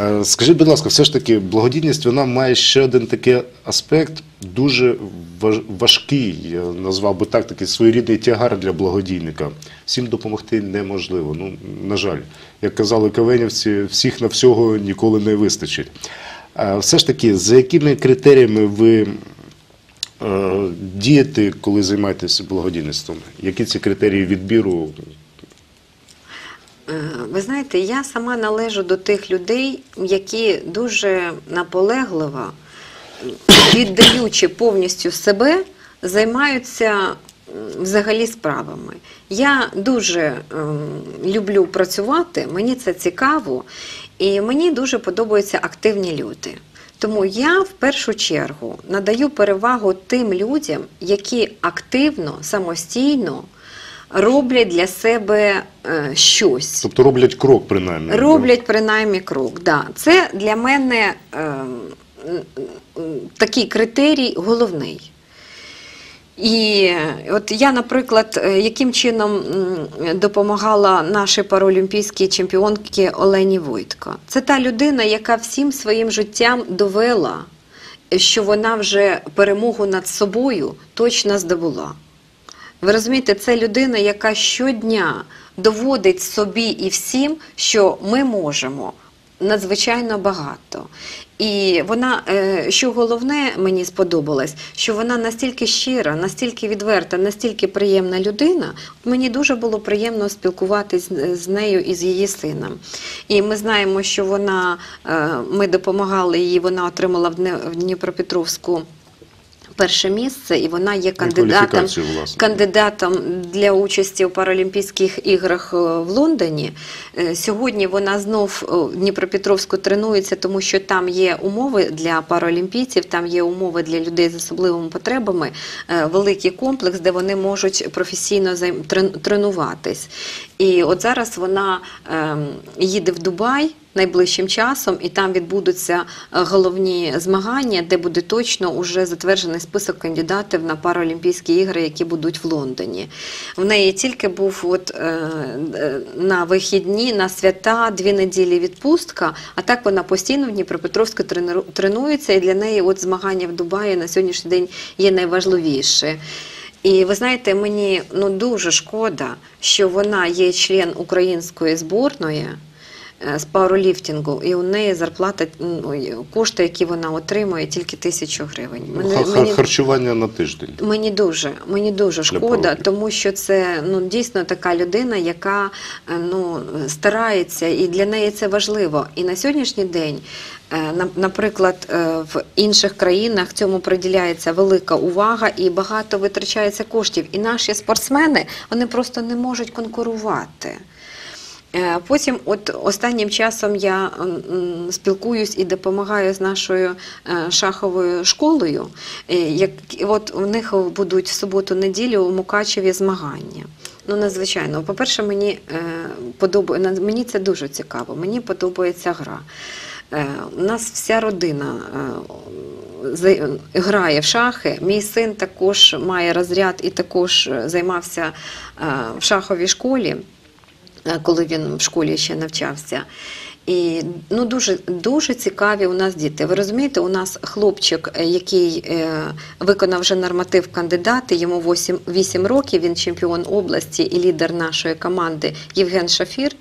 Е, Скажіть, будь ласка, все ж таки, благодійність вона має ще один такий аспект, дуже важкий, я назвав би так, такий своєрідний тягар для благодійника. Всім допомогти неможливо. Ну, на жаль, як казали кавенівці, всіх на всього ніколи не вистачить. Е, Все ж таки, за якими критеріями ви е, дієте, коли займаєтеся благодійництвом? Які ці критерії відбіру? Е, Ви знаєте, я сама належу до тих людей, які дуже наполегливо, віддаючи повністю себе, займаються взагалі справами. Я дуже ем, люблю працювати, мені це цікаво, і мені дуже подобаються активні люди. Тому я в першу чергу надаю перевагу тим людям, які активно, самостійно роблять для себе е, щось. Тобто роблять крок, принаймні. Роблять принаймні крок. Да. Це для мене м, такий критерій головний. І от я, наприклад, е, яким чином допомагала нашій паралімпійській чемпіонці Олені Войтко. Це та людина, яка всім своїм життям довела, що вона вже перемогу над собою точно здобула. Ви розумієте, це людина, яка щодня доводить собі і всім, що ми можемо надзвичайно багато. І вона, е, що головне мені сподобалось, що вона настільки щира, настільки відверта, настільки приємна людина. Мені дуже було приємно спілкуватися з нею і з її сином. І ми знаємо, що вона, е, ми допомагали їй, вона отримала в Дніпропетровську. Перше місце, і вона є кандидатом, кандидатом для участі у Паралімпійських іграх е, в Лондоні. Е, Сьогодні вона знов е, в Дніпропетровську тренується, тому що там є умови для паралімпійців, там є умови для людей з особливими потребами, великий комплекс, де вони можуть професійно тренуватись. І от зараз вона ем, їде в Дубай. Найближчим часом, і там відбудуться е, головні змагання, де буде точно уже затверджений список кандидатів на Паралімпійські ігри, які будуть в Лондоні. В неї тільки був от, е, е, на вихідні, на свята, дві неділі відпустка, а так вона постійно в Дніпропетровську тренується, і для неї от змагання в Дубаї на сьогоднішній день є найважливіше. І ви знаєте, мені ну дуже шкода, що вона є член української зборної з пауерліфтингу, і у неї зарплата кошти, які вона отримує, тільки тисячу гривень. Ха- ха- мені- Харчування на тиждень. Мені дуже, мені дуже шкода, тому що це ну дійсно така людина, яка е, ну старається, і для неї це важливо. І на сьогоднішній день, е, на- наприклад, е, в інших країнах цьому приділяється велика увага і багато витрачається коштів. І наші спортсмени вони просто не можуть конкурувати. Е, Потім, от останнім часом я спілкуюсь і допомагаю з нашою е, шаховою школою. Е, Як от у них будуть в суботу-неділю у Мукачеві змагання. Ну, надзвичайно. По-перше, мені е, подобає мені це дуже цікаво. Мені подобається гра. У нас вся родина грає в шахи. Мій син також має розряд і також займався в шаховій школі коли він в школі ще навчався. І ну дуже дуже цікаві у нас діти. Ви розумієте, у нас хлопчик, е, який е, виконав вже норматив кандидати, йому 8, 8 років. Він чемпіон області і лідер нашої команди Євген Шафір.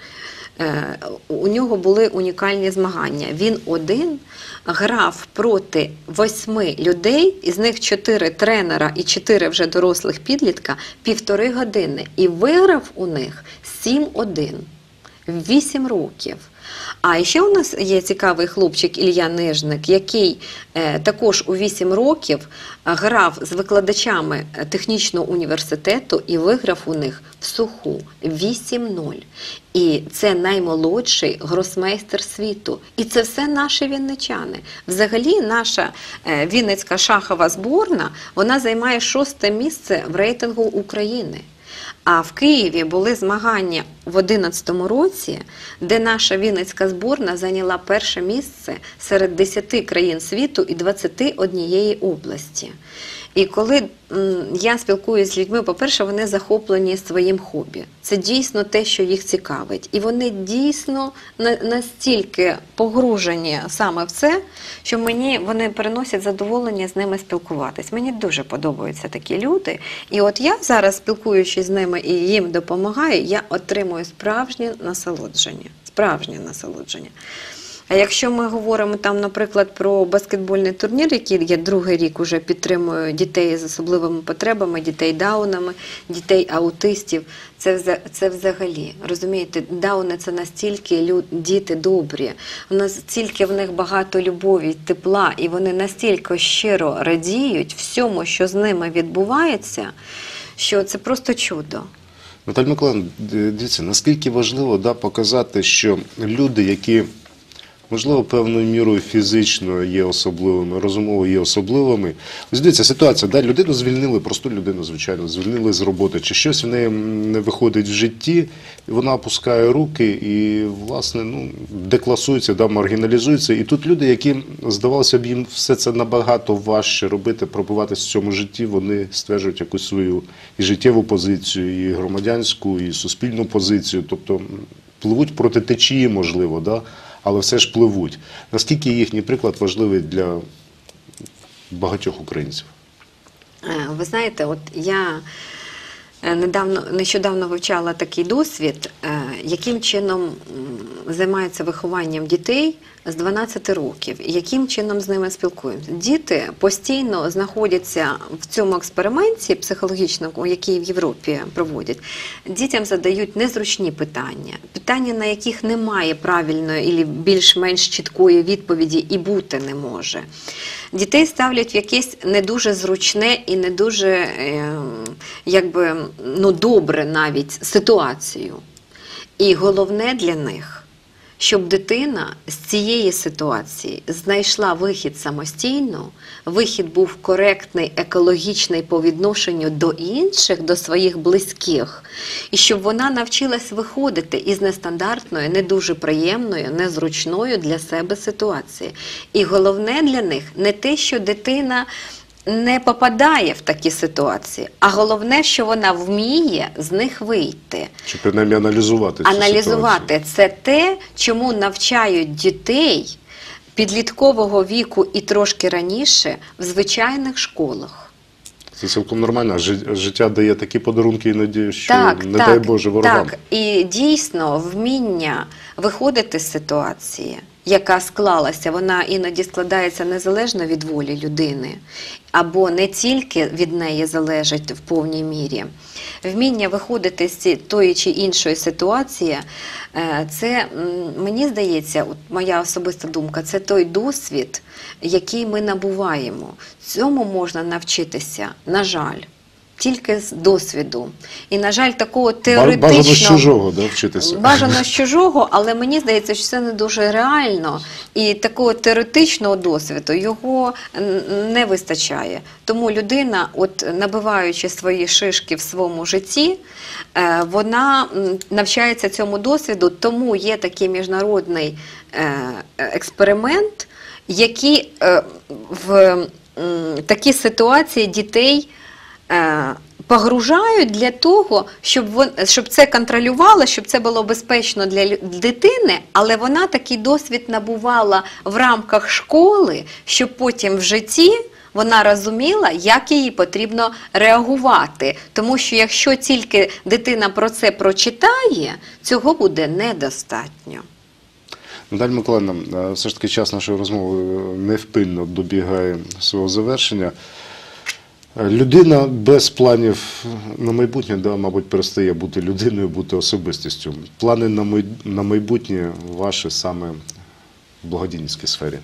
Е, у нього були унікальні змагання. Він один грав проти восьми людей, із них чотири тренера і чотири вже дорослих підлітка півтори години. І виграв у них 7-1 в 8 років. А ще у нас є цікавий хлопчик Ілля Нижник, який е, також у 8 років е, грав з викладачами е, технічного університету і виграв у них в суху 8-0. І це наймолодший гросмейстер світу. І це все наші вінничани. Взагалі, наша Вінницька шахова зборна вона займає шосте місце в рейтингу України. А в Києві були змагання в 2011 році, де наша Вінницька зборна зайняла перше місце серед 10 країн світу і 21 області. І коли я спілкуюся з людьми, по-перше, вони захоплені своїм хобі. Це дійсно те, що їх цікавить. І вони дійсно настільки погружені саме в це, що мені вони приносять задоволення з ними спілкуватись. Мені дуже подобаються такі люди. І от я зараз, спілкуючись з ними і їм допомагаю, я отримую справжнє насолодження. Справжнє насолодження. А якщо ми говоримо там, наприклад, про баскетбольний турнір, який я другий рік уже підтримую дітей з особливими потребами, дітей даунами, дітей аутистів, це, це взагалі розумієте, дауни це настільки лю- діти добрі, у нас стільки в них багато любові, тепла, і вони настільки щиро радіють всьому, що з ними відбувається, що це просто чудо. Наталь Миколаївна, дивіться, наскільки важливо да, показати, що люди, які, можливо, певною мірою фізично є особливими, розумово є особливими. Ось дивіться, ситуація, да, людину звільнили, просту людину, звичайно, звільнили з роботи, чи щось в неї не виходить в житті, вона опускає руки і, власне, ну, декласується, да, маргіналізується. І тут люди, які, здавалося б, їм все це набагато важче робити, пробуватися в цьому житті, вони стверджують якусь свою і життєву позицію, і громадянську, і суспільну позицію. Тобто пливуть проти течії, можливо, да? Але все ж пливуть. Наскільки їхній приклад важливий для багатьох українців? Е, Ви знаєте, от я е, недавно нещодавно вивчала такий досвід, е, яким чином м, займаються вихованням дітей з 12 років, яким чином з ними спілкуємося. Діти постійно знаходяться в цьому експерименті психологічному, який в Європі проводять. Дітям задають незручні питання, питання, на яких немає правильної і більш-менш чіткої відповіді і бути не може. Дітей ставлять в якесь не дуже зручне і не дуже е, якби, ну, добре навіть ситуацію. І головне для них, щоб дитина з цієї ситуації знайшла вихід самостійно, вихід був коректний, екологічний по відношенню до інших, до своїх близьких, і щоб вона навчилась виходити із нестандартної, не дуже приємної, незручної для себе ситуації. І головне для них не те, що дитина не попадає в такі ситуації, а головне, що вона вміє з них вийти. Чи принаймні аналізувати цю Аналізувати це те, чому навчають дітей підліткового віку і трошки раніше в звичайних школах. Це цілком нормально. Життя дає такі подарунки іноді, що так, не так, дай Боже ворогам. Так, і дійсно вміння виходити з ситуації, яка склалася, вона іноді складається незалежно від волі людини, або не тільки від неї залежить в повній мірі. Вміння виходити з тої чи іншої ситуації, е, це мені здається, моя особиста думка, це той досвід, який ми набуваємо. Цьому можна навчитися, на жаль. Тільки з досвіду. І, на жаль, такого теоретичного... Бажано з чужого да, вчитися. Бажано з чужого, але мені здається, що це не дуже реально. І такого теоретичного досвіду його не вистачає. Тому людина, от набиваючи свої шишки в своєму житті, е, вона навчається цьому досвіду, тому є такий міжнародний е, експеримент, який е, в такі ситуації дітей погружають для того, щоб вон, щоб це контролювало, щоб це було безпечно для дитини, але вона такий досвід набувала в рамках школи, щоб потім в житті. Вона розуміла, як їй потрібно реагувати, тому що якщо тільки дитина про це прочитає, цього буде недостатньо. Наталь Миколаївна, е, все ж таки час нашої розмови е, невпинно добігає свого завершення. Людина без планів на майбутнє, да, мабуть, перестає бути людиною, бути особистістю. Плани на майбутнє ваші саме в благодійницькій сфері?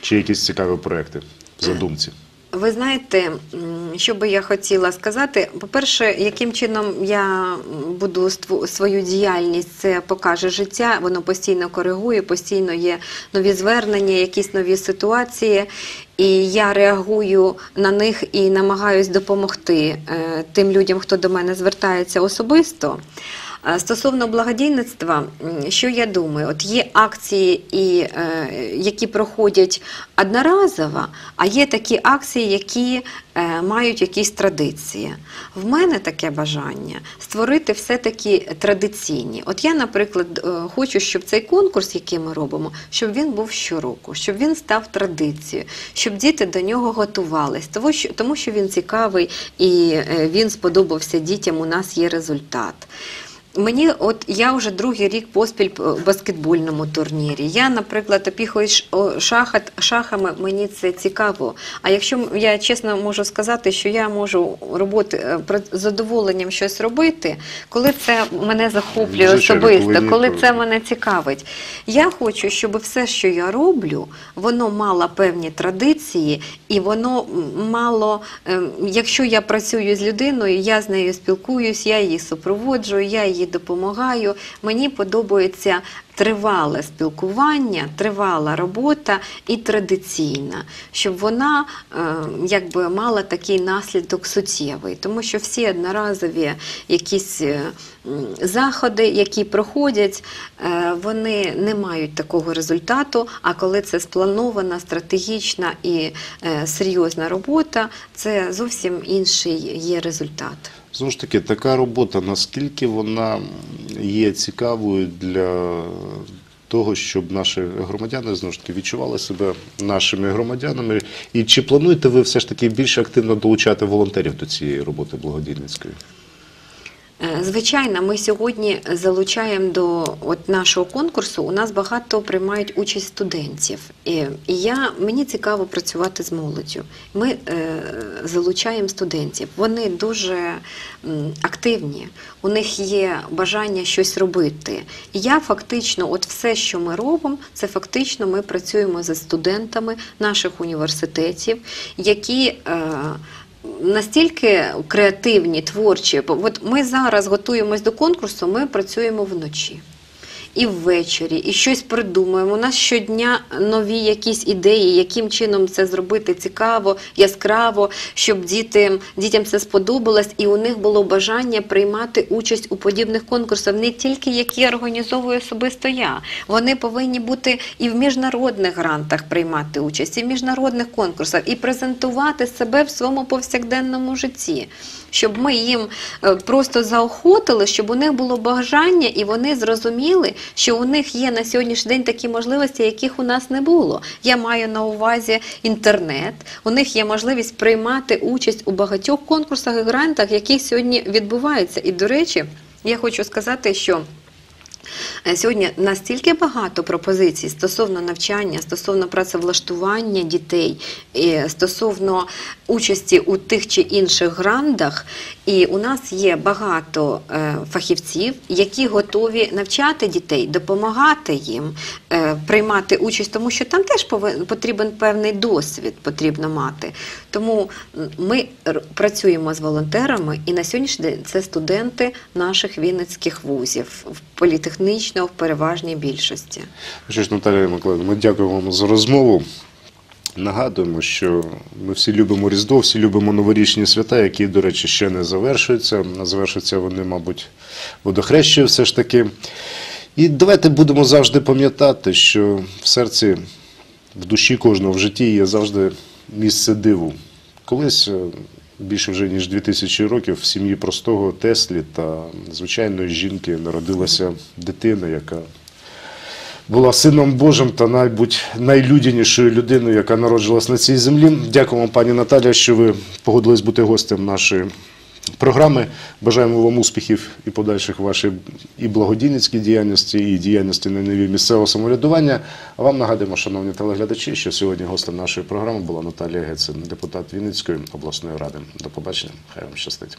Чи якісь цікаві проекти в задумці? Ви знаєте, що би я хотіла сказати? По-перше, яким чином я буду свою діяльність, це покаже життя, воно постійно коригує, постійно є нові звернення, якісь нові ситуації. І я реагую на них і намагаюсь допомогти е, тим людям, хто до мене звертається особисто. А Стосовно благодійництва, що я думаю, от є акції, і, е, які проходять одноразово, а є такі акції, які е, мають якісь традиції. В мене таке бажання створити все-таки традиційні. От я, наприклад, е, хочу, щоб цей конкурс, який ми робимо, щоб він був щороку, щоб він став традицією, щоб діти до нього готувались, тому що, він цікавий і е, він сподобався дітям. У нас є результат. Мені, от я вже другий рік поспіль в баскетбольному турнірі. Я, наприклад, опіхую шахат, шахами, мені це цікаво. А якщо я чесно можу сказати, що я можу роботи е, з задоволенням щось робити, коли це мене захоплює особисто, коли це мене цікавить. Я хочу, щоб все, що я роблю, воно мало певні традиції, і воно мало, ем, якщо я працюю з людиною, я з нею спілкуюсь, я її супроводжую, я їй допомагаю. Мені подобається тривале спілкування, тривала робота і традиційна, щоб вона е, якби мала такий наслідок суттєвий, тому що всі одноразові якісь е, заходи, які проходять, е, вони не мають такого результату. А коли це спланована, стратегічна і серйозна робота, це зовсім інший є результат. Знову ж таки, така робота, наскільки вона є цікавою для того, щоб наші громадяни знову ж таки відчували себе нашими громадянами. І чи плануєте ви все ж таки більш активно долучати волонтерів до цієї роботи благодійницької? Е, Звичайно, ми сьогодні залучаємо до от нашого конкурсу. У нас багато приймають участь студентів. І, я, мені цікаво працювати з молоддю. Ми е, залучаємо студентів. Вони дуже активні, у них є бажання щось робити. Я фактично, от все, що ми робимо, це фактично ми працюємо зі студентами наших університетів, які. Е, настільки креативні, творчі. От ми зараз готуємось до конкурсу, ми працюємо вночі. І ввечері, і щось придумуємо. У нас щодня нові якісь ідеї, яким чином це зробити цікаво, яскраво, щоб діти, дітям це сподобалось, і у них було бажання приймати участь у подібних конкурсах, не тільки які організовую особисто я. Вони повинні бути і в міжнародних грантах приймати участь, і в міжнародних конкурсах, і презентувати себе в своєму повсякденному житті, щоб ми їм е, просто заохотили, щоб у них було бажання, і вони зрозуміли, що у них є на сьогоднішній день такі можливості, яких у нас не було. Я маю на увазі інтернет. У них є можливість приймати участь у багатьох конкурсах і грантах, які сьогодні відбуваються. І до речі, я хочу сказати, що. Е, Сьогодні настільки багато пропозицій стосовно навчання, стосовно працевлаштування дітей, стосовно участі у тих чи інших грантах. І у нас є багато е, фахівців, які готові навчати дітей, допомагати їм е, приймати участь, тому що там теж потрібен певний досвід потрібно мати. Тому ми працюємо з волонтерами, і на сьогоднішній день це студенти наших вінницьких вузів, в політехнічного в переважній більшості. Що Наталія Миколаївна, ми дякуємо вам за розмову. Нагадуємо, що ми всі любимо Різдво, всі любимо новорічні свята, які, до речі, ще не завершуються. Завершуються вони, мабуть, водохрещою все ж таки. І давайте будемо завжди пам'ятати, що в серці, в душі кожного в житті є завжди місце диву. Колись е, більше вже ніж 2000 років в сім'ї простого Теслі та звичайної жінки народилася дитина, яка була сином Божим та, найбудь найлюдянішою людиною, яка народжилась на цій землі. Дякуємо, пані Наталя, що ви погодились бути гостем нашої програми. Бажаємо вам успіхів і подальших вашій і благодійницькій діяльності, і діяльності на ниві місцевого самоврядування. А вам нагадуємо, шановні телеглядачі, що сьогодні гостем нашої програми була Наталія Гецин, депутат Вінницької обласної ради. До побачення. Хай вам щастить.